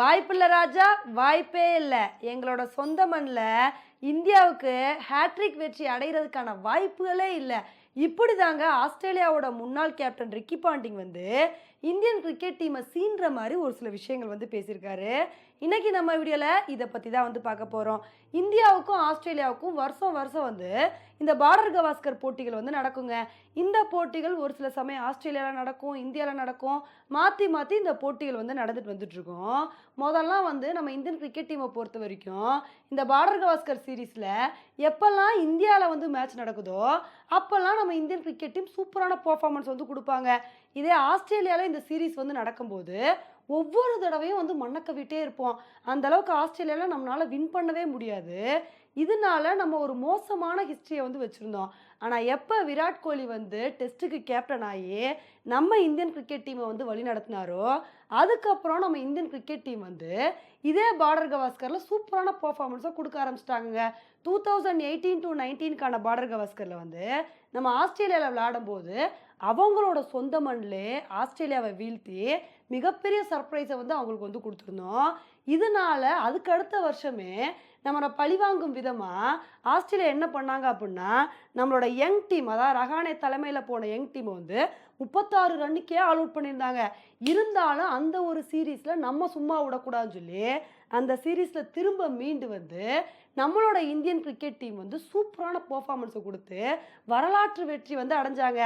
வாய்ப்பில்லை ராஜா வாய்ப்பே இல்லை. எங்களோட சொந்த மண்ணில் இந்தியாவுக்கு ஹேட்ரிக் வெற்றி அடைகிறதுக்கான வாய்ப்புகளே இல்லை. இப்படி தாங்க ஆஸ்திரேலியாவோட முன்னாள் கேப்டன் ரிக்கி பாண்டிங் வந்து இந்தியன் கிரிக்கெட் டீமை சீன்ற மாதிரி ஒரு சில விஷயங்கள் வந்து பேசியிருக்காரு. இன்றைக்கி நம்ம வீடியோவில் இதை பற்றி தான் வந்து பார்க்க போகிறோம் இந்தியாவுக்கும் ஆஸ்திரேலியாவுக்கும் வருஷம் வருஷம் வந்து இந்த பார்டர் கவாஸ்கர் போட்டிகள் வந்து நடக்குங்க. இந்த போட்டிகள் ஒரு சில சமயம் ஆஸ்திரேலியாவில் நடக்கும் இந்தியாவில் நடக்கும். மாற்றி மாற்றி இந்த போட்டிகள் வந்து நடந்துட்டு வந்துட்டுருக்கோம் முதல்லாம் வந்து நம்ம இந்தியன் கிரிக்கெட் டீமை பொறுத்த வரைக்கும் இந்த பார்டர் கவாஸ்கர் சீரீஸில் எப்போல்லாம் இந்தியாவில் வந்து மேட்ச் நடக்குதோ அப்போல்லாம் நம்ம இந்தியன் கிரிக்கெட் டீம் சூப்பரான பர்ஃபார்மன்ஸ் வந்து கொடுப்பாங்க. இதே ஆஸ்திரேலியாவில் இந்த சீரீஸ் வந்து நடக்கும்போது ஒவ்வொரு தடவையும் வந்து மண்ணக்கவிட்டே இருப்போம். அந்த அளவுக்கு ஆஸ்திரேலியாவில் நம்மளால் வின் பண்ணவே முடியாது. இதனால நம்ம ஒரு மோசமான ஹிஸ்ட்ரியை வந்து வச்சுருந்தோம். ஆனால் எப்போ விராட் கோலி வந்து டெஸ்ட்டுக்கு கேப்டன் ஆகி நம்ம இந்தியன் கிரிக்கெட் டீமை வந்து வழி நடத்தினாரோ அதுக்கப்புறம் நம்ம இந்தியன் கிரிக்கெட் டீம் வந்து இதே பார்டர் கவாஸ்கரில் சூப்பரான பர்ஃபார்மன்ஸை கொடுக்க ஆரம்பிச்சிட்டாங்க டூ தௌசண்ட் எயிட்டீன் டு நைன்டீனுக்கான பார்டர் கவாஸ்கரில் வந்து நம்ம ஆஸ்திரேலியாவில் விளையாடும்போது அவங்களோட சொந்த மண்ணில் ஆஸ்திரேலியாவை வீழ்த்தி மிகப்பெரிய சர்ப்ரைஸை வந்து அவங்களுக்கு வந்து கொடுத்துருந்தோம். இதனால் அதுக்கு அடுத்த வருஷமே நம்மளை பழிவாங்கும் விதமாக ஆஸ்திரேலியா என்ன பண்ணாங்க அப்படின்னா நம்மளோட யங் டீம் அதாவது ரஹானே தலைமையில் போன யங் டீமை வந்து முப்பத்தாறு ரன்னுக்கே ஆல் அவுட் பண்ணியிருந்தாங்க. இருந்தாலும் அந்த ஒரு சீரீஸில் நம்ம சும்மா விடக்கூடாதுன்னு சொல்லி அந்த சீரீஸில் திரும்ப மீண்டு வந்து நம்மளோட இந்தியன் கிரிக்கெட் டீம் வந்து சூப்பரான பர்ஃபார்மன்ஸை கொடுத்து வரலாற்று வெற்றி வந்து அடைஞ்சாங்க.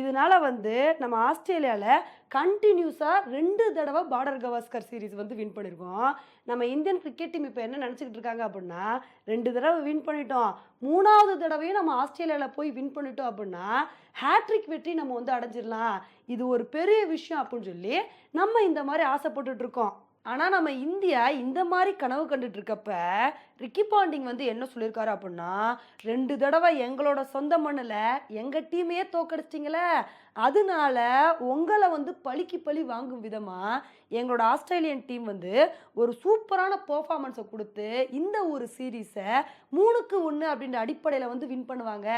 இதனால் வந்து நம்ம ஆஸ்திரேலியாவில் கண்டினியூஸாக ரெண்டு தடவை பார்டர் கவாஸ்கர் சீரிஸ் வந்து வின் பண்ணியிருக்கோம். நம்ம இந்தியன் கிரிக்கெட் டீம் இப்போ என்ன நினச்சிக்கிட்டு இருக்காங்க அப்படின்னா ரெண்டு தடவை வின் பண்ணிட்டோம். மூணாவது தடவையும் நம்ம ஆஸ்திரேலியாவில் போய் வின் பண்ணிட்டோம் அப்படின்னா ஹேட்ரிக் வெற்றி நம்ம வந்து அடைஞ்சிடலாம் இது ஒரு பெரிய விஷயம் அப்படின்னு சொல்லி நம்ம இந்த மாதிரி ஆசைப்பட்டுட்ருக்கோம் ஆனால் நம்ம இந்தியா இந்த மாதிரி கனவு கண்டுட்டு இருக்கப்ப ரிக்கி பாண்டிங் வந்து என்ன சொல்லியிருக்காரு அப்படின்னா ரெண்டு தடவை எங்களோட சொந்த மண்ணில் எங்கள் டீமையே தோக்கடிச்சிட்டிங்களே அதனால உங்களை வந்து பழிக்கு பழி வாங்கும் விதமாக எங்களோட ஆஸ்திரேலியன் டீம் வந்து ஒரு சூப்பரான பர்ஃபார்மன்ஸை கொடுத்து இந்த ஒரு சீரீஸை மூணுக்கு ஒன்று அப்படின்ற அடிப்படையில் வந்து வின் பண்ணுவாங்க.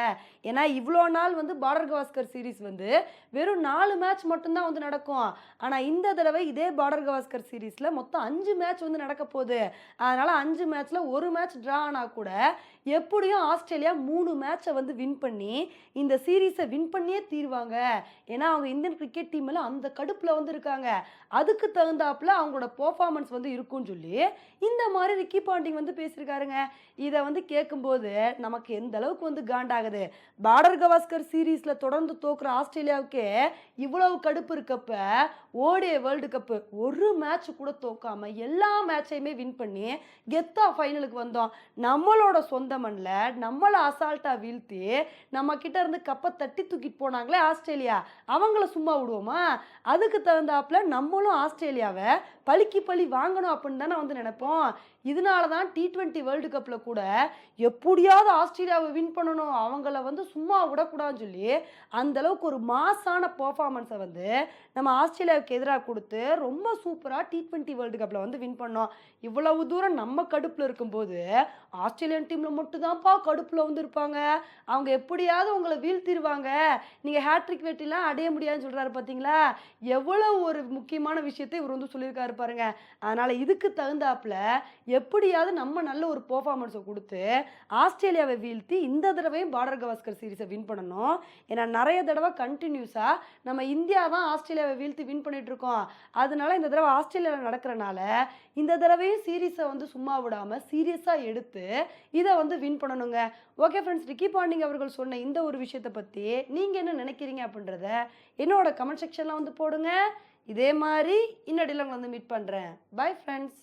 ஏன்னா இவ்வளோ நாள் வந்து பார்டர் கவாஸ்கர் சீரீஸ் வந்து வெறும் நாலு மேட்ச் மட்டும்தான் வந்து நடக்கும். ஆனால் இந்த தடவை இதே பார்டர் கவாஸ்கர் சீரீஸில் மொத்தம் அஞ்சு மேட்ச் வந்து நடக்க போகுது. அதனால் அஞ்சு மேட்ச்சில் ஒரு மேட்ச் ட்ரா ஆனால் கூட எப்படியும் ஆஸ்திரேலியா மூணு மேட்சை வந்து வின் பண்ணி இந்த சீரீஸை வின் பண்ணியே தீருவாங்க. ஏன்னா அவங்க இந்தியன் கிரிக்கெட் டீமில் அந்த கடுப்பில் வந்து இருக்காங்க. அதுக்கு தகுந்தாப்புல அவங்களோட பெர்ஃபார்மன்ஸ் வந்து இருக்கும்னு சொல்லி இந்த மாதிரி ரிக்கி பாண்டிங் வந்து பேசியிருக்காருங்க. இதை வந்து கேட்கும்போது நமக்கு எந்த அளவுக்கு வந்து காண்டாகுது பார்டர் கவாஸ்கர் சீரீஸில் தொடர்ந்து தோக்குற ஆஸ்திரேலியாவுக்கே இவ்வளவு கடுப்பு இருக்கப்ப ஓடிய வேர்ல்டு கப்பு ஒரு மேட்ச் கூட தோக்காம எல்லா மேட்சையுமே வின் பண்ணி கெத்தா ஃபைனலுக்கு வந்தோம். நம்மளோட சொந்த மண்ணில் நம்மளை அசால்ட்டாக வீழ்த்தி நம்ம கிட்ட இருந்து கப்பை தட்டி தூக்கிட்டு போனாங்களே ஆஸ்திரேலியா. அவங்கள சும்மா விடுவோமா? அதுக்கு தகுந்தாப்புல நம்மளும் ஆஸ்திரேலியாவை பழிக்கு பழி வாங்கணும் அப்படின்னு தானே வந்து நினைப்போம். இதனால தான் டி ட்வெண்ட்டி வேர்ல்டு கப்பில் கூட எப்படியாவது ஆஸ்திரேலியாவை வின் பண்ணணும் அவங்கள வந்து சும்மா விடக்கூடாதுன்னு சொல்லி அந்தளவுக்கு ஒரு மாசான பர்ஃபார்மன்ஸை வந்து நம்ம ஆஸ்திரேலியாவுக்கு எதிராக கொடுத்து ரொம்ப சூப்பராக டி ட்வெண்ட்டி வேர்ல்டு கப்பில் வந்து வின் பண்ணோம். இவ்வளவு தூரம் நம்ம கடுப்பில் இருக்கும்போது ஆஸ்திரேலியன் டீமில் மட்டும்தான்ப்பா கடுப்பில் வந்து இருப்பாங்க அவங்க எப்படியாவது உங்களை வீழ்த்திடுவாங்க நீங்கள் ஹேட்ரிக் வெட்டிலாம் அடைய முடியாதுன்னு சொல்கிறாரு பார்த்தீங்களா எவ்வளோ ஒரு முக்கியமான விஷயத்தை இவர் வந்து சொல்லியிருக்காரு பாருங்க. அதனால் இதுக்கு தகுந்தாப்புல எப்படியாவது நம்ம நல்ல ஒரு பர்ஃபார்மன்ஸை கொடுத்து ஆஸ்திரேலியாவை வீழ்த்தி இந்த தடவையும் பார்டர் கவாஸ்கர் சீரிஸை வின் பண்ணணும். ஏன்னா நிறைய தடவை கண்டினியூஸாக நம்ம இந்தியா தான் ஆஸ்திரேலியாவை வீழ்த்தி வின் பண்ணிட்டு இருக்கோம். அதனால இந்த தடவை ஆஸ்திரேலியாவில் நடக்கிறனால இந்த தடவையும் சீரீஸை வந்து சும்மா விடாமல் சீரியஸாக எடுத்து இதை வந்து வின் பண்ணணுங்க. ஓகே ஃப்ரெண்ட்ஸ் ரிக்கி பாண்டிங் அவர்கள் சொன்ன இந்த ஒரு விஷயத்தை பற்றி நீங்கள் என்ன நினைக்கிறீங்க அப்படின்றத என்னோட கமெண்ட் செக்ஷனில் வந்து போடுங்க. இதே மாதிரி இன்னடியில் உங்களை வந்து மீட் பண்ணுறேன் பை ஃப்ரெண்ட்ஸ்